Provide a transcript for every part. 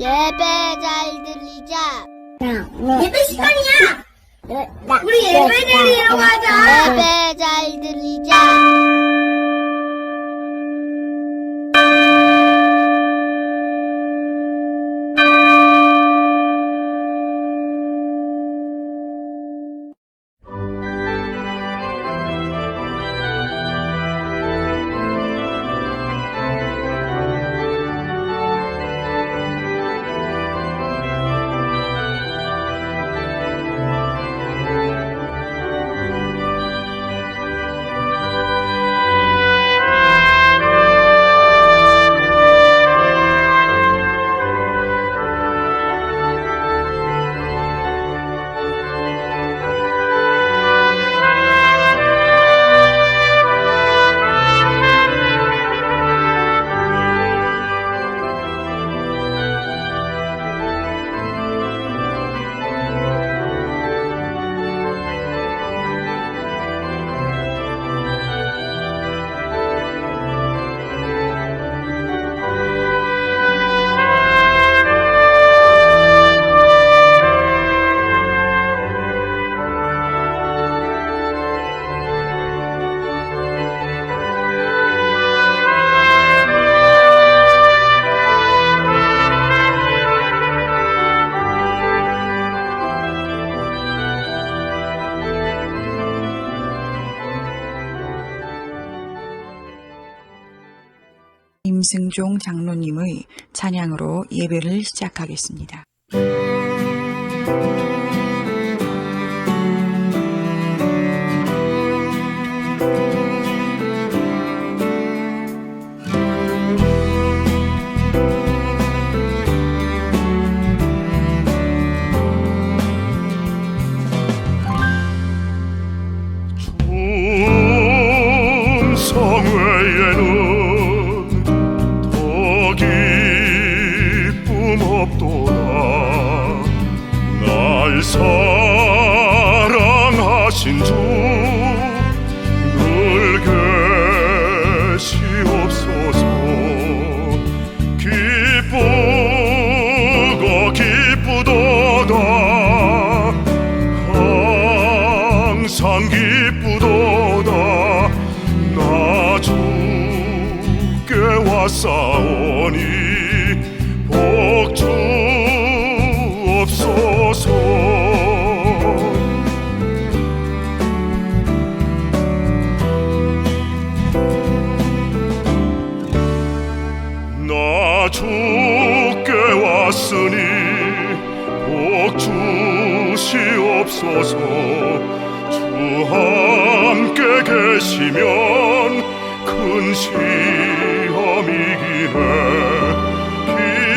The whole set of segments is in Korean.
예배 잘 들리자. 예배 시간이야. 우리 예배 드리러 가자. 예배 잘 들리자. 임승종 장로님의 찬양으로 예배를 시작하겠습니다. 하신 주 늘 계시옵소서. 기쁘고 기쁘도다. 항상 기쁘도다. 나 주께 왔사오니 복주 계시면 큰 시험이기네.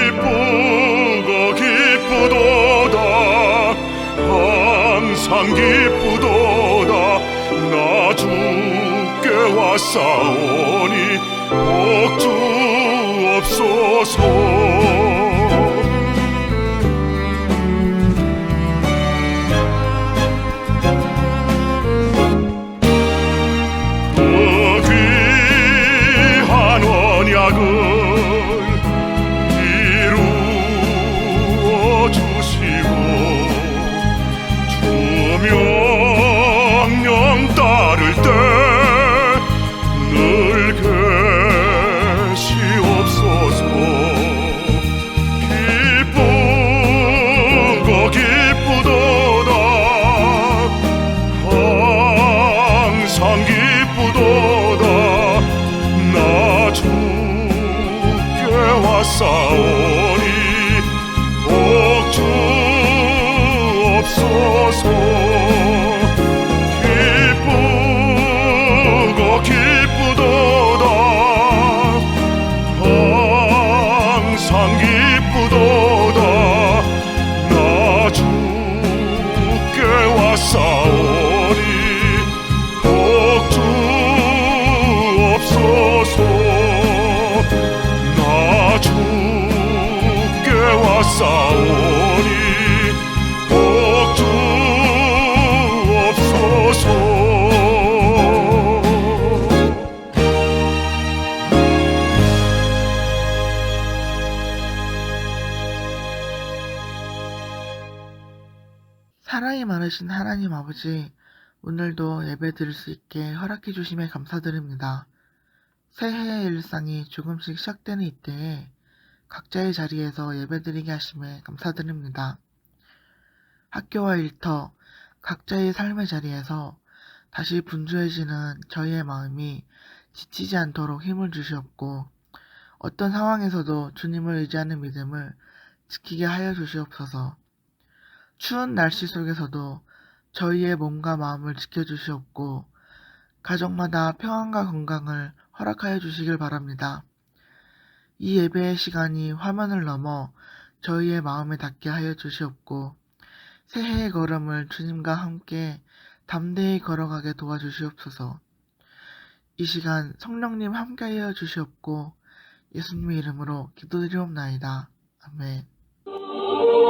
기쁘고 기쁘도다. 항상 기쁘도다. 나 주께 왔사오니 복 주옵소서 아버지, 오늘도 예배 드릴 수 있게 허락해 주심에 감사드립니다. 새해의 일상이 조금씩 시작되는 이때에 각자의 자리에서 예배 드리게 하심에 감사드립니다. 학교와 일터, 각자의 삶의 자리에서 다시 분주해지는 저희의 마음이 지치지 않도록 힘을 주시옵고, 어떤 상황에서도 주님을 의지하는 믿음을 지키게 하여 주시옵소서. 추운 날씨 속에서도 저희의 몸과 마음을 지켜주시옵고, 가족마다 평안과 건강을 허락하여 주시길 바랍니다. 이 예배의 시간이 화면을 넘어 저희의 마음에 닿게 하여 주시옵고, 새해의 걸음을 주님과 함께 담대히 걸어가게 도와주시옵소서. 이 시간 성령님 함께하여 주시옵고, 예수님의 이름으로 기도드리옵나이다. 아멘. 전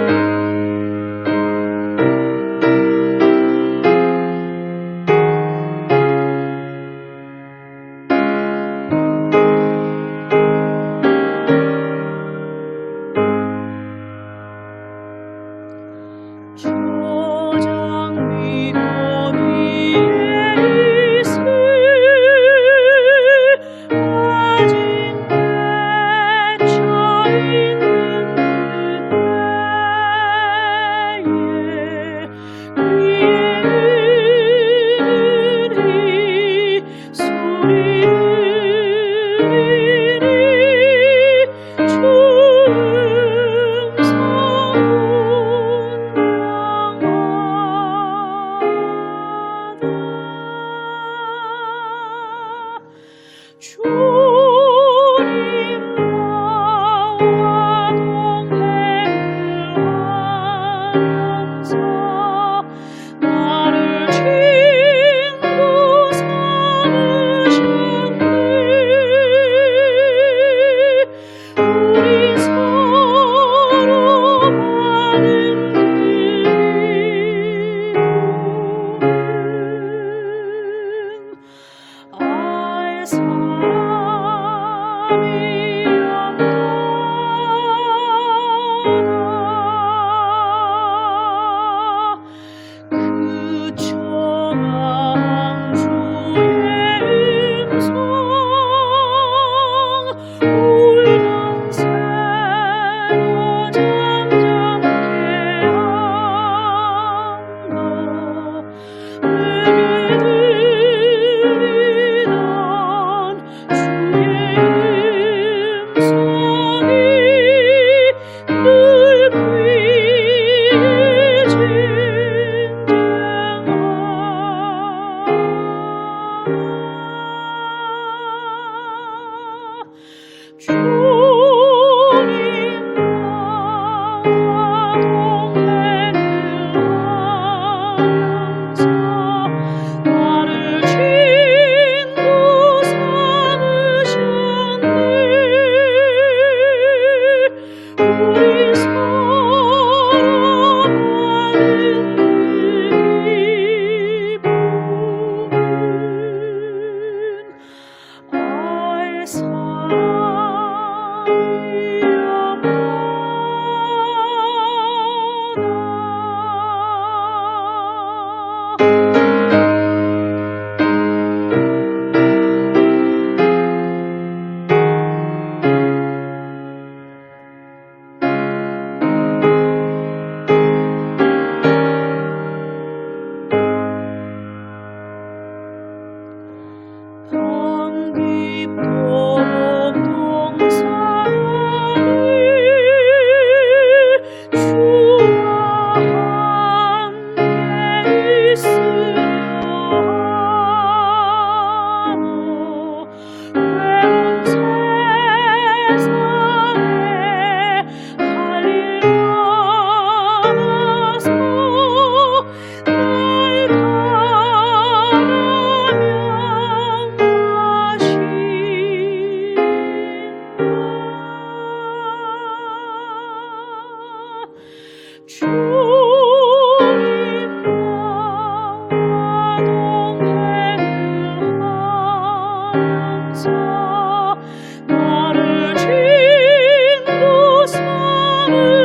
you.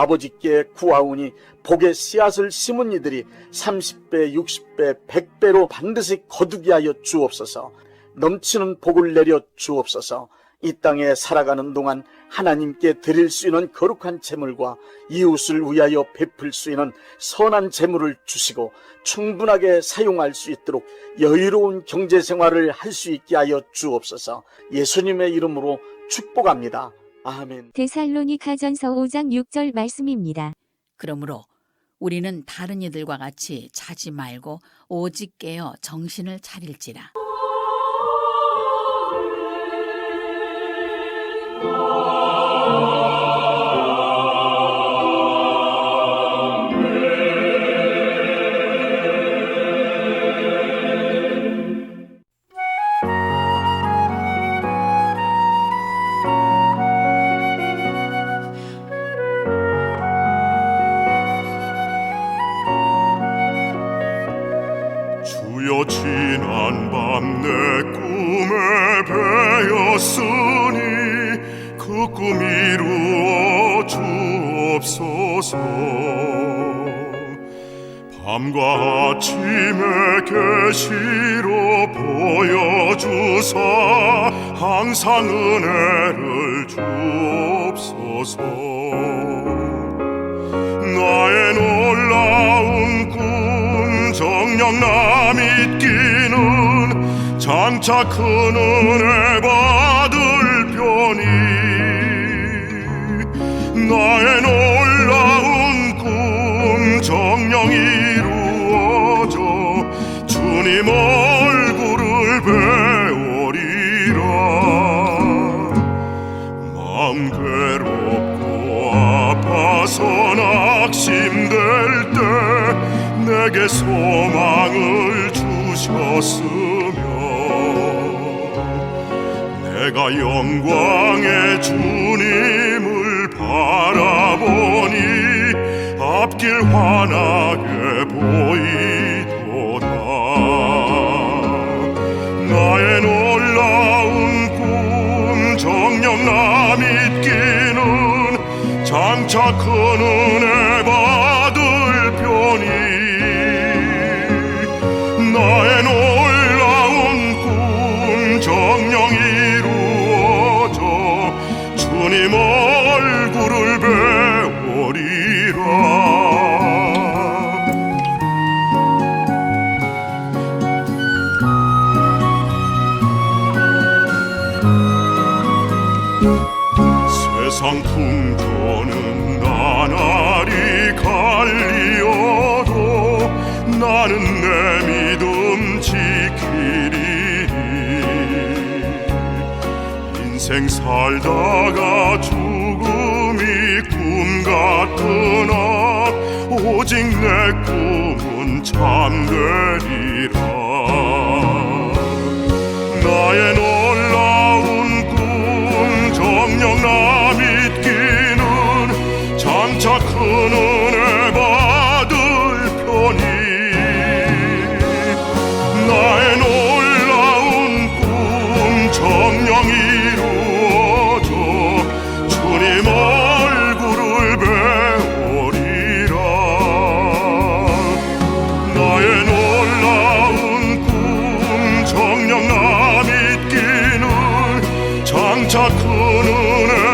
아버지께 구하오니 복의 씨앗을 심은 이들이 30배, 60배, 100배로 반드시 거두게 하여 주옵소서. 넘치는 복을 내려 주옵소서. 이 땅에 살아가는 동안 하나님께 드릴 수 있는 거룩한 재물과 이웃을 위하여 베풀 수 있는 선한 재물을 주시고 충분하게 사용할 수 있도록 여유로운 경제 생활을 할 수 있게 하여 주옵소서. 예수님의 이름으로 축복합니다. 아멘. 데살로니가전서 5장 6절 말씀입니다. 그러므로 우리는 다른 이들과 같이 자지 말고 오직 깨어 정신을 차릴지라. 꿈 이루어 주옵소서. 밤과 아침에 계시로 보여주사 항상 은혜를 주옵소서. 나의 놀라운 꿈 정녕 나 믿기는 장차 큰 은혜 받 나의 놀라운 꿈 정녕 이루어져 주님 얼굴을 배우리라. 마음 괴롭고 아파서 낙심될 때 내게 소망을 주셨으며 내가 영광의 주님을 바라보니 앞길 환하게 보이도다. 나의 놀라운 꿈 정녕 나 믿기는 장차 큰 은혜 살다가 죽음이 꿈 같으나 오직 내 꿈은 참되 장차 큰 은혜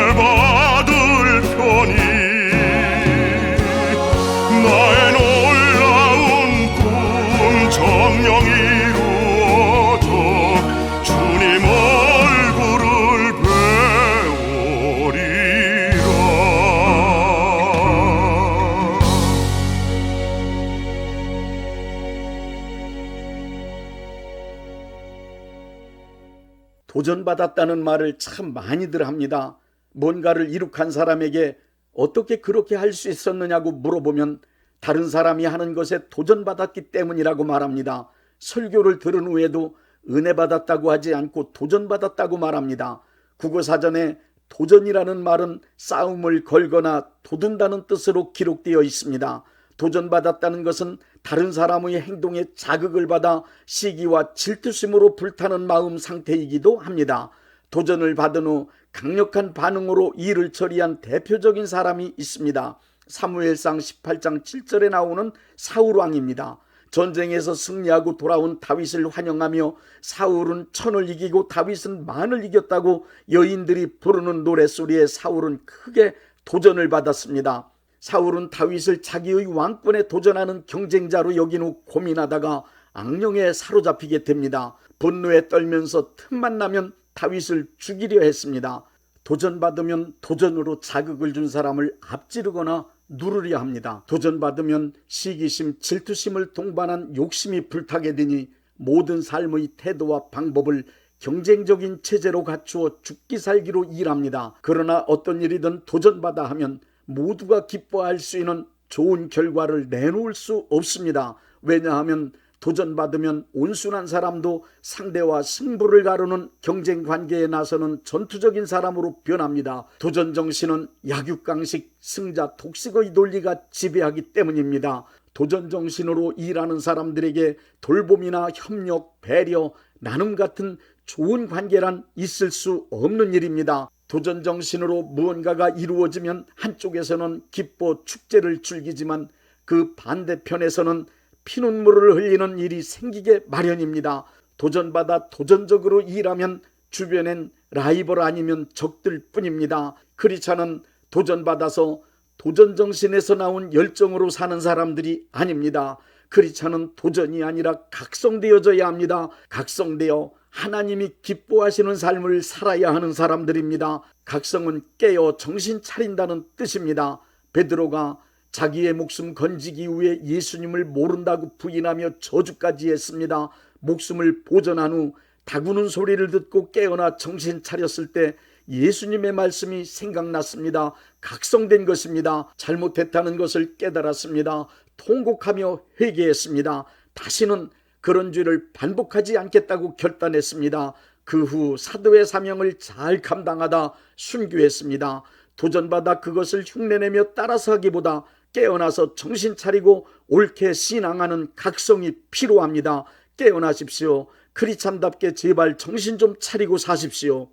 도전받았다는 말을 참 많이들 합니다. 뭔가를 이룩한 사람에게 어떻게 그렇게 할 수 있었느냐고 물어보면 다른 사람이 하는 것에 도전받았기 때문이라고 말합니다. 설교를 들은 후에도 은혜 받았다고 하지 않고 도전받았다고 말합니다. 국어사전에 도전이라는 말은 싸움을 걸거나 도둔다는 뜻으로 기록되어 있습니다. 도전받았다는 것은 다른 사람의 행동에 자극을 받아 시기와 질투심으로 불타는 마음 상태이기도 합니다. 도전을 받은 후 강력한 반응으로 일을 처리한 대표적인 사람이 있습니다. 사무엘상 18장 7절에 나오는 사울 왕입니다. 전쟁에서 승리하고 돌아온 다윗을 환영하며 사울은 천을 이기고 다윗은 만을 이겼다고 여인들이 부르는 노랫소리에 사울은 크게 도전을 받았습니다. 사울은 다윗을 자기의 왕권에 도전하는 경쟁자로 여긴 후 고민하다가 악령에 사로잡히게 됩니다. 분노에 떨면서 틈만 나면 다윗을 죽이려 했습니다. 도전받으면 도전으로 자극을 준 사람을 앞지르거나 누르려 합니다. 도전받으면 시기심, 질투심을 동반한 욕심이 불타게 되니 모든 삶의 태도와 방법을 경쟁적인 체제로 갖추어 죽기 살기로 일합니다. 그러나 어떤 일이든 도전받아 하면 모두가 기뻐할 수 있는 좋은 결과를 내놓을 수 없습니다. 왜냐하면 도전받으면 온순한 사람도 상대와 승부를 가르는 경쟁 관계에 나서는 전투적인 사람으로 변합니다. 도전 정신은 약육강식 승자 독식의 논리가 지배하기 때문입니다. 도전 정신으로 일하는 사람들에게 돌봄이나 협력, 배려, 나눔 같은 좋은 관계란 있을 수 없는 일입니다. 도전 정신으로 무언가가 이루어지면 한쪽에서는 기뻐 축제를 즐기지만 그 반대편에서는 피눈물을 흘리는 일이 생기게 마련입니다. 도전받아 도전적으로 일하면 주변엔 라이벌 아니면 적들 뿐입니다. 크리차는 도전받아서 도전 정신에서 나온 열정으로 사는 사람들이 아닙니다. 크리차는 도전이 아니라 각성되어져야 합니다. 각성되어 하나님이 기뻐하시는 삶을 살아야 하는 사람들입니다. 각성은 깨어 정신 차린다는 뜻입니다. 베드로가 자기의 목숨 건지기 위해 예수님을 모른다고 부인하며 저주까지 했습니다. 목숨을 보전한 후 다구는 소리를 듣고 깨어나 정신 차렸을 때 예수님의 말씀이 생각났습니다. 각성된 것입니다. 잘못했다는 것을 깨달았습니다. 통곡하며 회개했습니다. 다시는 그런 죄를 반복하지 않겠다고 결단했습니다. 그 후 사도의 사명을 잘 감당하다 순교했습니다. 도전받아 그것을 흉내내며 따라서 하기보다 깨어나서 정신 차리고 옳게 신앙하는 각성이 필요합니다. 깨어나십시오. 크리찬답게 제발 정신 좀 차리고 사십시오.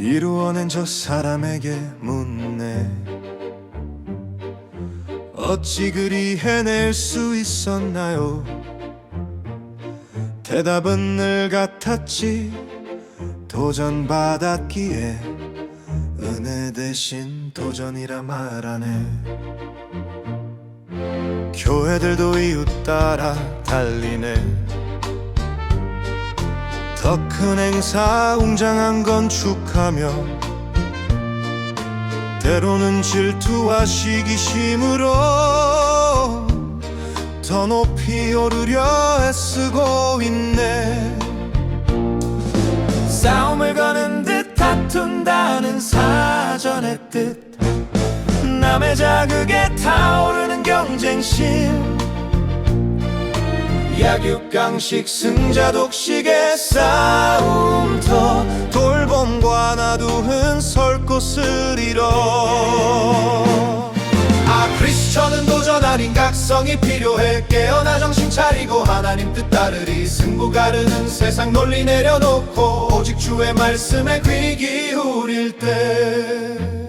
이루어낸 저 사람에게 묻네. 어찌 그리 해낼 수 있었나요? 대답은 늘 같았지. 도전 받았기에 은혜 대신 도전이라 말하네. 교회들도 이웃 따라 달리네 더 큰 행사 웅장한 건축하며 때로는 질투와 시기심으로 더 높이 오르려 애쓰고 있네. 싸움을 거는 듯 다툰다는 사전의 뜻. 남의 자극에 타오르는 경쟁심 약육강식 승자 독식의 싸움터. 돌봄과 나두은 설 곳을 잃어. 아 크리스천은 도전 아닌 각성이 필요해. 깨어나 정신 차리고 하나님 뜻 따르리 승부 가르는 세상 논리 내려놓고 오직 주의 말씀에 귀 기울일 때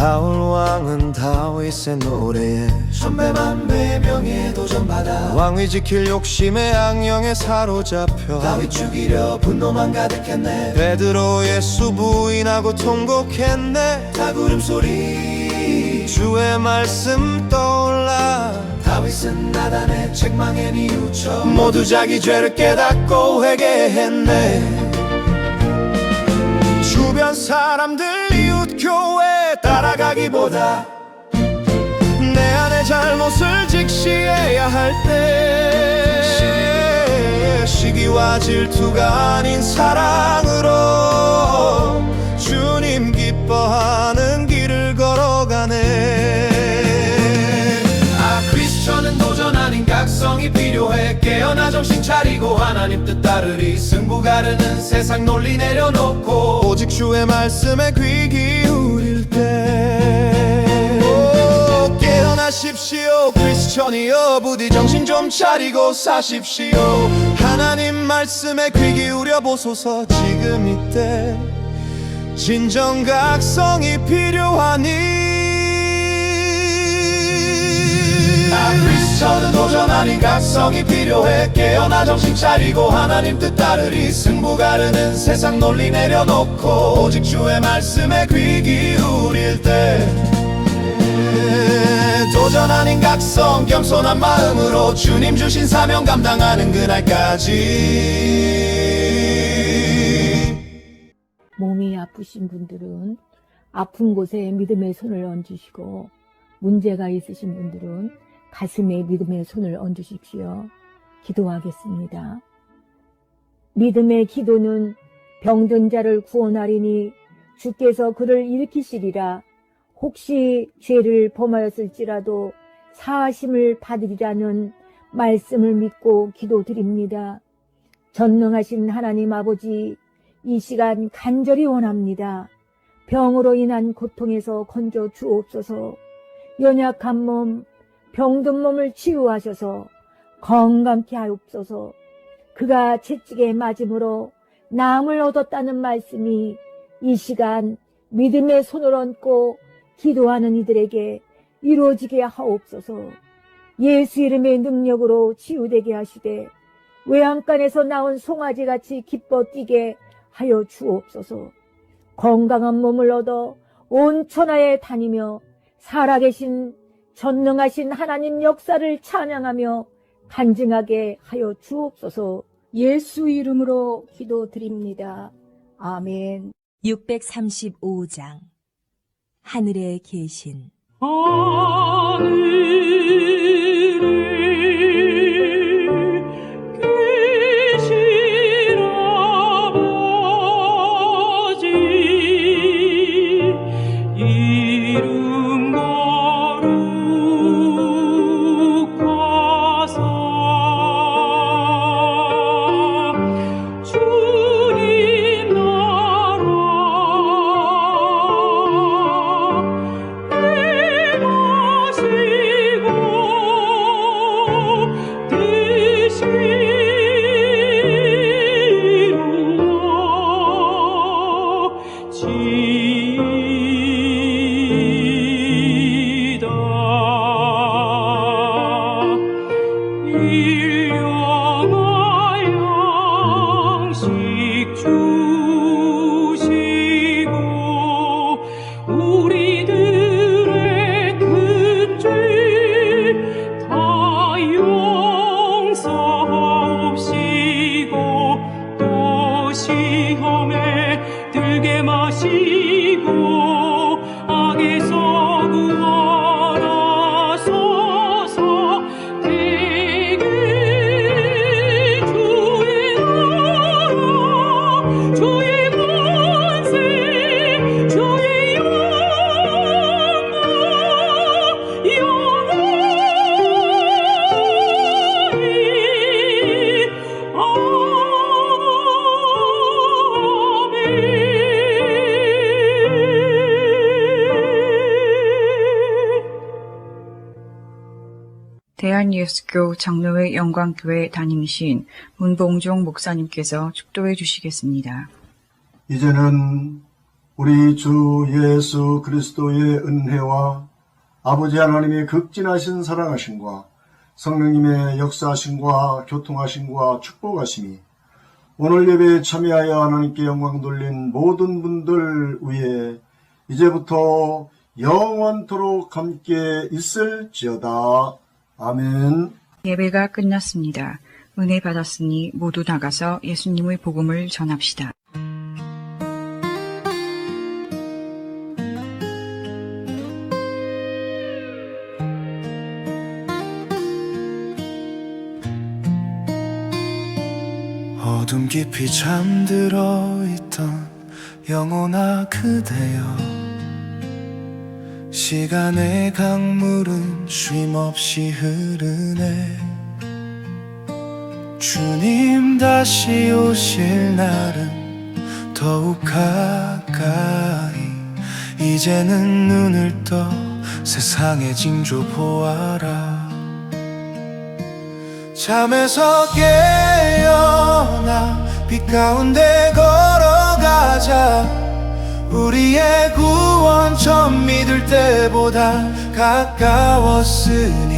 사울 왕은 다윗의 노래에 천배만배 명예 도전받아 왕위 지킬 욕심에 악령에 사로잡혀 다윗 죽이려 분노만 가득했네. 베드로 예수 부인하고 통곡했네. 다구름 소리. 주의 말씀 떠올라. 다윗은 나단의 책망에 뉘우쳐 모두 자기 죄를 깨닫고 회개했네. 주변 사람들 따라가기보다 내 안의 잘못을 직시해야 할 때 시기와 질투가 아닌 사랑으로 주님 기뻐하는 길을 걸어가네. 아 크리스천은 각성이 필요해. 깨어나 정신 차리고 하나님 뜻 따르리. 승부 가르는 세상 논리 내려놓고 오직 주의 말씀에 귀 기울일 때. 하십시오. 크리스천이여 부디 정신 좀 차리고 사십시오. 하나님 말씀에 귀 기울여 보소서 지금 이때. 진정 각성이 필요하니 아 크리스천은 도전 아닌 각성이 필요해. 깨어나 정신 차리고 하나님 뜻 따르리. 승부 가르는 세상 논리 내려놓고 오직 주의 말씀에 귀 기울일 때. 도전 아닌 각성 겸손한 마음으로 주님 주신 사명 감당하는 그날까지. 몸이 아프신 분들은 아픈 곳에 믿음의 손을 얹으시고 문제가 있으신 분들은 가슴에 믿음의 손을 얹으십시오. 기도하겠습니다. 믿음의 기도는 병든 자를 구원하리니 주께서 그를 일으키시리라. 혹시 죄를 범하였을지라도 사하심을 받으리라는 말씀을 믿고 기도드립니다. 전능하신 하나님 아버지, 이 시간 간절히 원합니다. 병으로 인한 고통에서 건져 주옵소서. 연약한 몸, 병든 몸을 치유하셔서 건강케 하옵소서. 그가 채찍에 맞음으로 남을 얻었다는 말씀이 이 시간 믿음의 손을 얹고 기도하는 이들에게 이루어지게 하옵소서. 예수 이름의 능력으로 치유되게 하시되 외양간에서 나온 송아지 같이 기뻐 뛰게 하여 주옵소서. 건강한 몸을 얻어 온 천하에 다니며 살아계신 전능하신 하나님 역사를 찬양하며 간증하게 하여 주옵소서. 예수 이름으로 기도드립니다. 아멘. 635장 하늘에 계신 하늘 시험에 들게 마시고 악에서 구원 대한예수교 장로회 영광교회 담임이신 문봉종 목사님께서 축도해 주시겠습니다. 이제는 우리 주 예수 그리스도의 은혜와 아버지 하나님의 극진하신 사랑하심과 성령님의 역사하심과 교통하심과 축복하심이 오늘 예배에 참여하여 하나님께 영광 돌린 모든 분들 위에 이제부터 영원토록 함께 있을지어다. 아멘. 예배가 끝났습니다. 은혜 받았으니 모두 나가서 예수님의 복음을 전합시다. 어둠 깊이 잠들어 있던 영혼아 그대여 시간의 강물은 쉼없이 흐르네. 주님 다시 오실 날은 더욱 가까이. 이제는 눈을 떠 세상의 징조 보아라. 잠에서 깨어나 빛 가운데 걸어가자 우리의 구원 처음 믿을 때보다 가까웠으니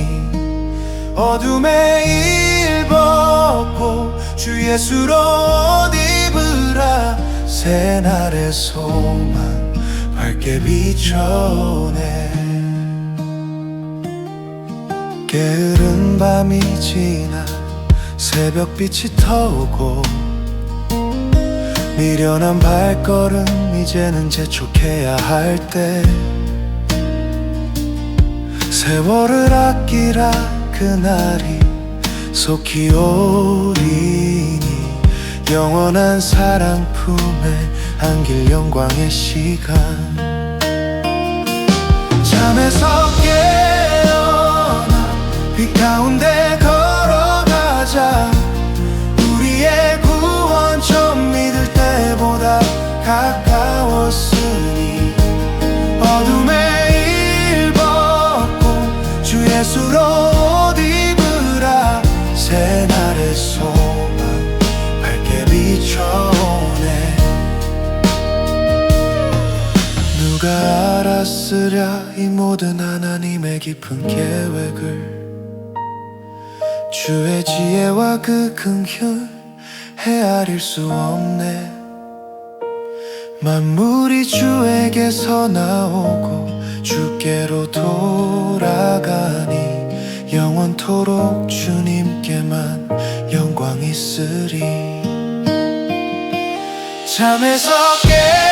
어둠의 일 벗고 주 예수로 옷 입으라. 새날의 소망 밝게 비춰내. 게으른 밤이 지나 새벽빛이 터오고 미련한 발걸음 이제는 재촉해야 할 때. 세월을 아끼라 그날이 속히 오리니. 영원한 사랑 품에 안길 영광의 시간. 잠에서 깨어나 빛 가운데 주 예수로 옷 입으라 새날의 소망 밝게 비춰내 누가 알았으랴 이 모든 하나님의 깊은 계획을. 주의 지혜와 그 긍휼 헤아릴 수 없네. 만물이 주에게서 나오고 주께로 돌아가니 영원토록 주님께만 영광 있으리. 잠에서 깨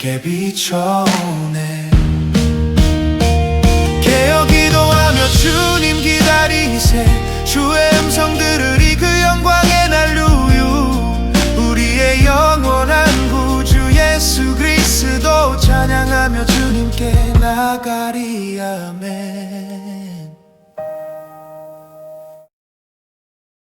밝게 비춰오네